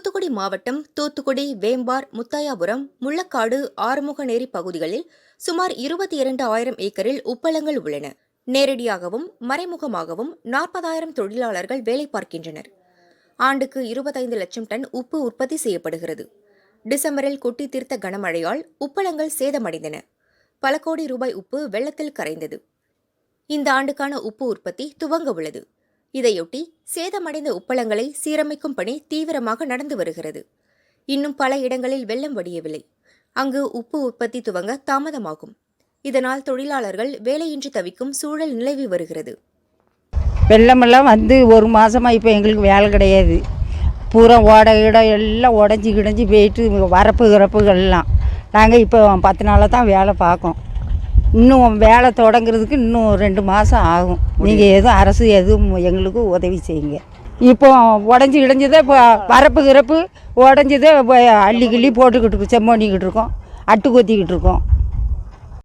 தூத்துக்குடி மாவட்டம் தூத்துக்குடி வேம்பார் முத்தாயாபுரம் முள்ளக்காடு ஆறுமுகநேரி பகுதிகளில் சுமார் இருபத்தி இரண்டு ஆயிரம் ஏக்கரில் உப்பளங்கள் உள்ளன. நேரடியாகவும் மறைமுகமாகவும் நாற்பதாயிரம் தொழிலாளர்கள் வேலை பார்க்கின்றனர். ஆண்டுக்கு இருபத்தைந்து லட்சம் டன் உப்பு உற்பத்தி செய்யப்படுகிறது. டிசம்பரில் கொட்டி தீர்த்த கனமழையால் உப்பளங்கள் சேதமடைந்தன. பல கோடி ரூபாய் உப்பு வெள்ளத்தில் கரைந்தது. இந்த ஆண்டுக்கான உப்பு உற்பத்தி துவங்க உள்ளது. இதையொட்டி சேதமடைந்த உப்பளங்களை சீரமைக்கும் பணி தீவிரமாக நடந்து வருகிறது. இன்னும் பல இடங்களில் வெள்ளம் வடியவில்லை. அங்கு உப்பு உற்பத்தி துவங்க தாமதமாகும். இதனால் தொழிலாளர்கள் வேலையின்றி தவிக்கும் சூழல் நிலவி வருகிறது. வெள்ளமெல்லாம் வந்து ஒரு மாதமாக இப்போ எங்களுக்கு வேலை கிடையாது. பூரா ஓட இடம் எல்லாம் உடஞ்சி கிடஞ்சி போயிட்டு வரப்பு இறப்புகள்லாம் நாங்கள் இப்போ பத்து நாளாக தான் வேலை பார்க்கோம் இன்னும் வேலை தொடங்குறதுக்கு இன்னும் ரெண்டு மாதம் ஆகும். நீங்கள் எதுவும் அரசு எதுவும் எங்களுக்கு உதவி செய்யுங்க. இப்போ உடஞ்சி கிடஞ்சதே இப்போ வரப்பு கிடப்பு உடஞ்சதே அள்ளி கிள்ளி போட்டுக்கிட்டு இருக்கோம் செம்மண்ணிக்கிட்டு இருக்கோம். அட்டு கொத்திக்கிட்டு இருக்கோம்.